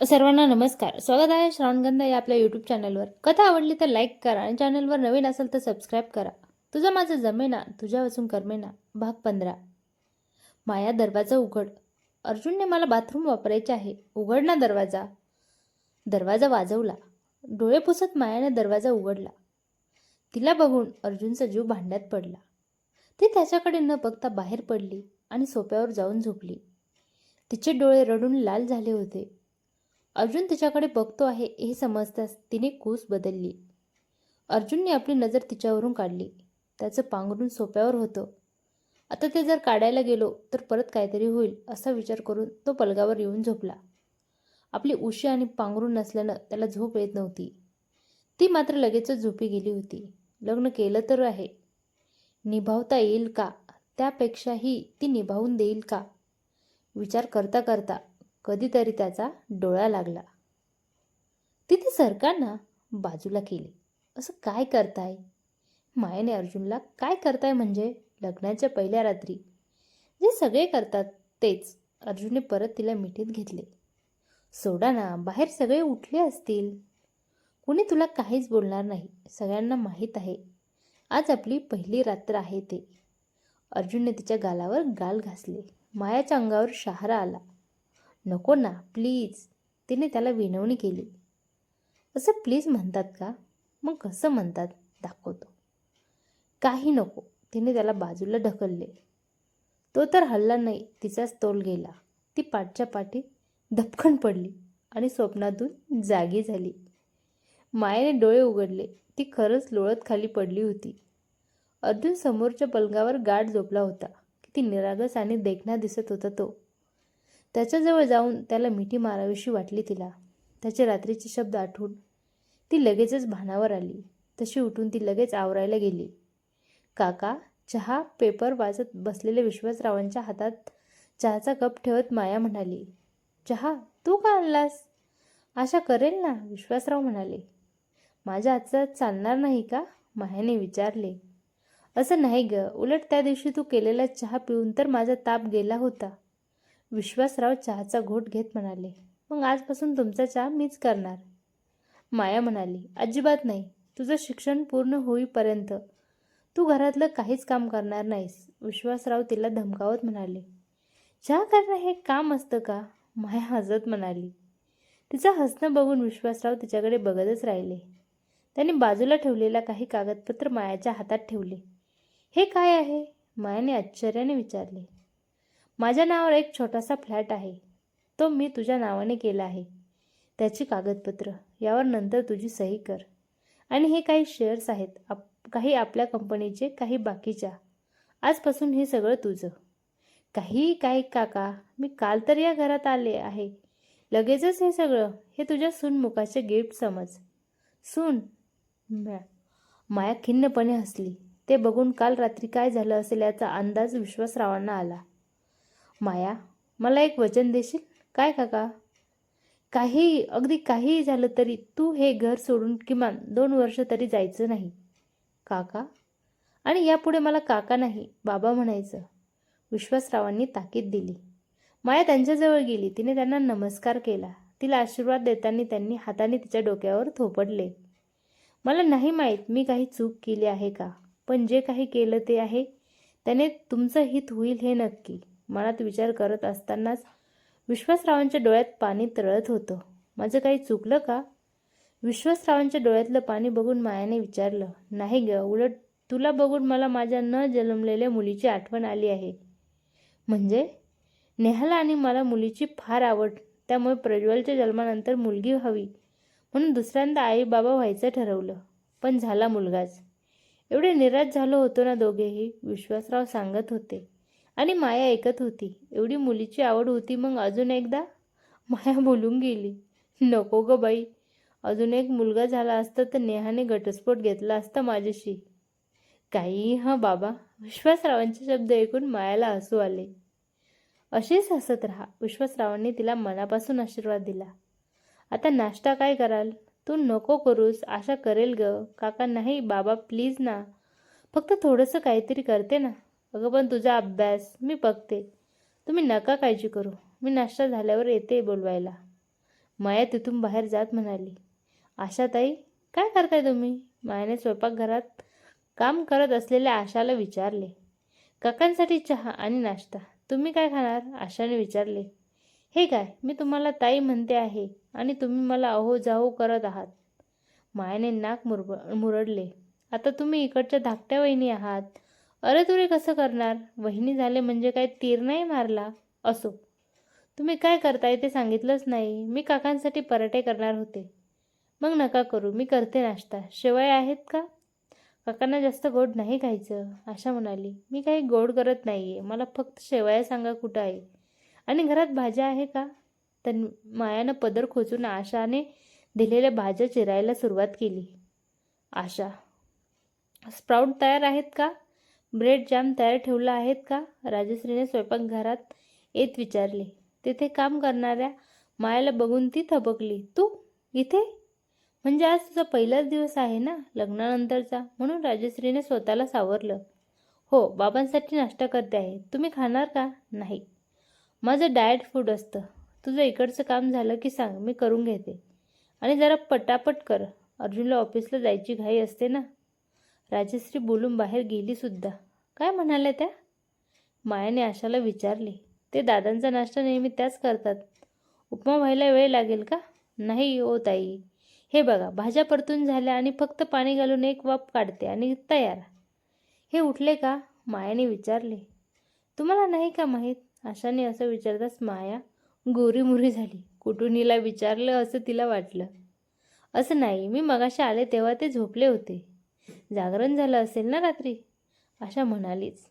सर्वांना नमस्कार. स्वागत आहे श्रावणगंधा या आपल्या यूट्यूब चॅनलवर कथा आवडली तर लाईक करा आणि चॅनलवर नवीन असेल तर सबस्क्राईब करा. तुझं माझं जमेना तुझ्या वाचून करमेना भाग पंधरा. माया दरवाजा उघड. अर्जुनने मला बाथरूम वापरायचे आहे. उघड ना दरवाजा. दरवाजा वाजवला. डोळे पुसत मायाने दरवाजा उघडला. तिला बघून अर्जुनचा जीव भांड्यात पडला. ती त्याच्याकडे न बघता बाहेर पडली आणि सोप्यावर जाऊन झोपली. तिचे डोळे रडून लाल झाले होते. अर्जुन तिच्याकडे बघतो आहे हे समजताच तिने कूस बदलली. अर्जुनने आपली नजर तिच्यावरून काढली. त्याचं पांघरून सोप्यावर होतं. आता ते जर काढायला गेलो तर परत काहीतरी होईल असा विचार करून तो पलगावर येऊन झोपला. आपली उशी आणि पांघरून नसल्यानं त्याला झोप येत नव्हती. ती मात्र लगेचच झोपी गेली होती. लग्न केलं तर आहे. निभावता येईल का? त्यापेक्षाही ती निभावून देईल का? विचार करता करता कधीतरी त्याचा डोळा लागला. तिथे सरकारना बाजूला केले. असं काय करताय? मायेने अर्जुनला काय करताय म्हणजे? लग्नाच्या पहिल्या रात्री जे सगळे करतात तेच अर्जुनने परत तिला मिठीत घेतले. सोडा ना बाहेर सगळे उठले असतील. कुणी तुला काहीच बोलणार नाही सगळ्यांना माहीत आहे. आज आपली पहिली रात्र आहे ते. अर्जुनने तिच्या गालावर गाल घासले. मायाच्या अंगावर शहारा आला. नको ना प्लीज तिने त्याला विनवणी केली. असं प्लीज म्हणतात का? मग कसं म्हणतात? दाखवतो. काही नको. तिने त्याला बाजूला ढकलले. तो तर हल्ला नाही तिचाच तोल गेला. ती पाठच्या पाठी धपकन पडली आणि स्वप्नातून जागी झाली. मायेने डोळे उघडले. ती खरंच लोळत खाली पडली होती. अर्जुन समोरच्या पलंगावर गाठ झोपला होता. किती निरागस आणि देखणा दिसत होता तो. त्याच्याजवळ जाऊन त्याला मिठी मारावीशी वाटली तिला. त्याचे रात्रीचे शब्द आठवून ती लगेचच भानावर आली. तशी उठून ती लगेच आवरायला गेली. काका चहा पेपर वाचत बसलेल्या विश्वासरावांच्या हातात चहाचा कप ठेवत माया म्हणाली चहा तू का आणलास? आशा करेल ना विश्वासराव म्हणाले. माझ्या आजचा चालणार नाही का? मायाने विचारले. असं नाही ग उलट त्या दिवशी तू केलेला चहा पिऊन तर माझा ताप गेला होता. विश्वासराव चहाचा घोट घेत म्हणाले मग आजपासून तुमचा चहा मीच करणार. माया म्हणाली अजिबात नाही. तुझं शिक्षण पूर्ण होईपर्यंत तू घरातलं काहीच काम करणार नाहीस. विश्वासराव तिला धमकावत म्हणाले चहा करणं हे काम असतं का? माया हसत म्हणाली तिचं हसणं बघून विश्वासराव तिच्याकडे बघतच राहिले. त्याने बाजूला ठेवलेला काही कागदपत्र मायाच्या हातात ठेवले. हे काय आहे? मायाने आश्चर्याने विचारले माझ्या नावावर एक छोटासा फ्लॅट आहे. तो मी तुझ्या नावाने केला आहे. त्याची कागदपत्र. यावर नंतर तुझी सही कर. आणि हे काही शेअर्स आहेत. आप काही आपल्या कंपनीचे काही बाकीच्या. आजपासून हे सगळं तुझं. काही काही काका मी काल तर या घरात आले आहे. लगेचच हे सगळं हे तुझ्या सूनमुखाचे गिफ्ट समज. सून? मॅ माया खिन्नपणे हसली. ते बघून काल रात्री काय झालं असेल याचा अंदाज विश्वासरावांना आला. माया मला एक वचन देशील? काय काका? काही अगदी काहीही झालं तरी तू हे घर सोडून किमान दोन वर्ष तरी जायचं नाही. काका? आणि यापुढे मला काका नाही बाबा म्हणायचं. विश्वासरावांनी ताकीद दिली. माया त्यांच्याजवळ गेली. तिने त्यांना नमस्कार केला. तिला आशीर्वाद देताना त्यांनी हाताने तिच्या डोक्यावर थोपडले. मला नाही माहीत मी काही चूक केली आहे का पण जे काही केलं ते आहे. त्याने तुमचं हित होईल हे नक्की. मनात विचार करत असतानाच विश्वासरावांच्या डोळ्यात पाणी तळत होतं. माझं काही चुकलं का? विश्वासरावांच्या डोळ्यातलं पाणी बघून मायाने विचारलं नाही ग उलट तुला बघून मला माझ्या न जन्मलेल्या मुलीची आठवण आली आहे. म्हणजे? नेहाला आणि मला मुलीची फार आवड त्यामुळे प्रज्वलच्या जन्मानंतर मुलगी व्हावी म्हणून दुसऱ्यांदा आई बाबा व्हायचं ठरवलं पण झाला मुलगाच. एवढे निराश झालो होतो ना दोघेही विश्वासराव सांगत होते. आणि माया ऐकत होती. एवढी मुलीची आवड होती मग अजून एकदा? माया बोलून गेली. नको ग बाई. अजून एक मुलगा झाला असता तर नेहाने घटस्फोट घेतला असता माझ्याशी. काही हां बाबा. विश्वासरावांचे शब्द ऐकून मायाला हसू आले. असेच हसत राहा. विश्वासरावांनी तिला मनापासून आशीर्वाद दिला. आता नाश्ता काय कराल? तू नको करूस. आशा करेल ग. काका नाही बाबा प्लीज ना. फक्त थोडंसं काहीतरी करते ना. अगं पण तुझा अभ्यास मी बघते. तुम्ही नका काळजी करू. मी नाश्ता झाल्यावर येते बोलवायला. माया तिथून बाहेर जात म्हणाली आशाताई काय करताय तुम्ही? मायाने स्वयंपाकघरात काम करत असलेल्या आशाला विचारले काकांसाठी चहा आणि नाश्ता तुम्ही काय खाणार? आशाने विचारले हे काय मी तुम्हाला ताई म्हणते आहे आणि तुम्ही मला अहो जाहो करत आहात. मायाने नाक मुरब मुरडले आता तुम्ही इकडच्या धाकट्या वहिनी आहात. अरे तुरे कसं करणार? वहिनी झाले म्हणजे काय तीर नाही मारला? असो. तुम्ही काय करताय ते सांगितलंच नाही. मी काकांसाठी पराठे करणार होते. मग नका करू. मी करते नाश्ता. शेवया आहेत का? काकांना जास्त गोड नाही खायचं. आशा म्हणाली. मी काही गोड करत नाही आहे मला फक्त शेवया सांगा कुठं आहे. आणि घरात भाज्या आहे का? तर मायानं पदर खोचून आशाने दिलेल्या भाज्या चिरायला सुरुवात केली. आशा स्प्राऊट तयार आहेत का? ब्रेड जाम तयार ठेवला आहेत का? राजश्रीने स्वयंपाकघरात येत विचारले. तिथे काम करणाऱ्या मायाला बघून ती थबकली. तू इथे? म्हणजे आज तुझा पहिलाच दिवस आहे ना लग्नानंतरचा? म्हणून राजश्रीने स्वतःला सावरलं. हो बाबांसाठी नाश्ता करते आहे. तुम्ही खाणार का? नाही. माझं डाएट फूड असतं. तुझं इकडचं काम झालं की सांग मी करून घेते. आणि जरा पटापट कर. अर्जुनला ऑफिसला जायची घाई असते ना. राजश्री बोलून बाहेर गेली सुद्धा. काय म्हणाल्या त्या? मायाने आशाला विचारले. ते दादांचा नाश्ता नेहमी त्याच करतात. उपमा व्हायला वेळ लागेल का? नाही ओ ताई. हे बघा भाज्या परतून झाल्या आणि फक्त पाणी घालून एक वाफ काढते आणि तयार. हे उठले का? मायाने विचारले. तुम्हाला नाही का माहीत? आशाने असं विचारताच माया गोरीमुरी झाली. कुठून हिला विचारलं असं तिला वाटलं. असं नाही मी मगाशी आले तेव्हा ते झोपले होते. जागरण झालं असेल ना रात्री? आशा म्हणालीच.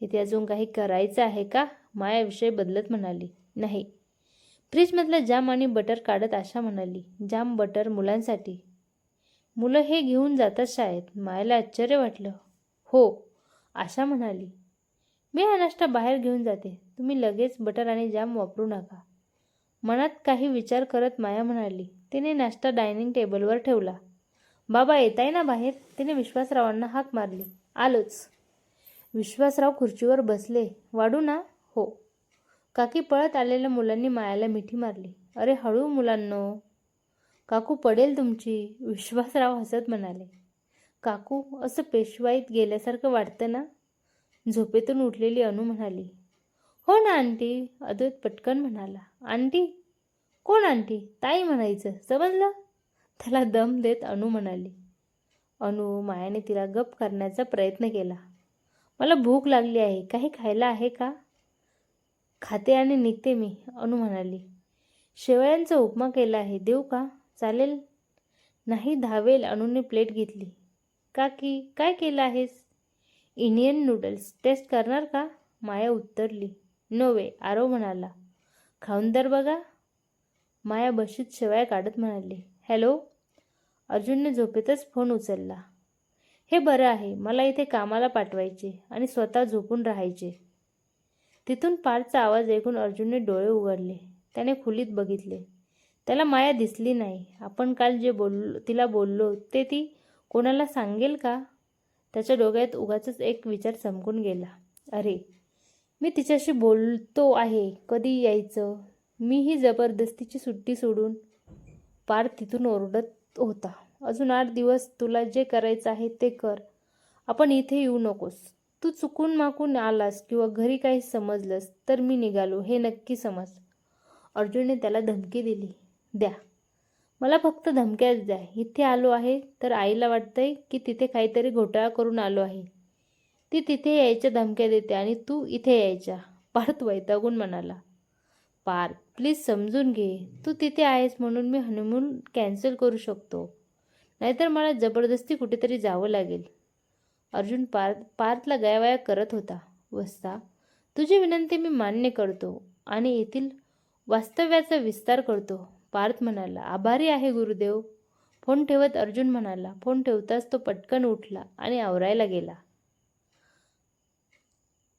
इथे अजून काही करायचं आहे का? मायाविषयी बदलत म्हणाली. नाही. फ्रीजमधलं जाम आणि बटर काढत आशा म्हणाली. जाम बटर मुलांसाठी. मुलं हे घेऊन जातात शाळेत. मायाला आश्चर्य वाटलं. हो आशा म्हणाली. मी हा नाश्ता बाहेर घेऊन जाते. तुम्ही लगेच बटर आणि जाम वापरू नका. मनात काही विचार करत माया म्हणाली. तिने नाश्ता डायनिंग टेबलवर ठेवला. बाबा येताय ना बाहेर? तिने विश्वासरावांना हाक मारली. आलोच. विश्वासराव खुर्चीवर बसले. वाढू ना? हो. काकी पळत आलेल्या मुलांनी मायाला मिठी मारली. अरे हळू मुलांनो. काकू पडेल तुमची विश्वासराव हसत म्हणाले. काकू असं पेशवाईत गेल्यासारखं वाटतं ना? झोपेतून उठलेली अनु म्हणाली. हो ना आंटी. अद्वैत पटकन म्हणाला. आंटी? कोण आंटी? ताई म्हणायचं. समजलं? त्याला दम देत अनु म्हणाली अनु मायाने तिला गप करण्याचा प्रयत्न केला. मला भूक लागली आहे. काही खायला आहे का? खाते आणि निघते मी अनु म्हणाली. शेवळ्यांचा उपमा केला आहे. देऊ का? चालेल? नाही धावेल. अनुने प्लेट घेतली. काकी काय केलं आहेस? Indian noodles. टेस्ट करणार का? माया उत्तरली. नो वे आरो म्हणाला. खाऊन तर बघा. माया बशीत शेवया काढत म्हणाली. हॅलो? अर्जुनने झोपेतच फोन उचलला. हे बरं आहे मला इथे कामाला पाठवायचे आणि स्वतः झोपून राहायचे. तिथून पारचा आवाज ऐकून अर्जुनने डोळे उघडले. त्याने खुलीत बघितले. त्याला माया दिसली नाही. आपण काल जे बोललो तिला बोललो ते ती कोणाला सांगेल का? त्याच्या डोक्यात उगाच एक विचार चमकून गेला. अरे मी तिच्याशी बोलतो आहे. कधी यायचं? मी ही जबरदस्तीची सुट्टी सोडून पार तिथून ओरडत होता. अजून आठ दिवस तुला जे करायचं आहे ते कर. आपण इथे येऊ नकोस. तू चुकून माकून आलास किंवा घरी काही समजलंस तर मी निघालो हे नक्की समज. अर्जुनने त्याला धमकी दिली. द्या. मला फक्त धमक्याच द्या. इथे आलो आहे तर आईला वाटतंय की तिथे काहीतरी घोटाळा करून आलो आहे. ती तिथे यायच्या धमक्या देते आणि तू इथे यायच्या पार्थ वैतागून म्हणाला. पार प्लीज समजून घे. तू तिथे आहेस म्हणून मी हनीमून कॅन्सल करू शकतो. नाहीतर मला जबरदस्ती कुठेतरी जावं लागेल. अर्जुन पार्थ पार्थला गयावया करत होता. वस्ता तुझी विनंती मी मान्य करतो आणि येथील वास्तव्याचा विस्तार करतो. पार्थ म्हणाला आभारी आहे गुरुदेव. फोन ठेवत अर्जुन म्हणाला फोन ठेवताच तो पटकन उठला आणि आवरायला गेला.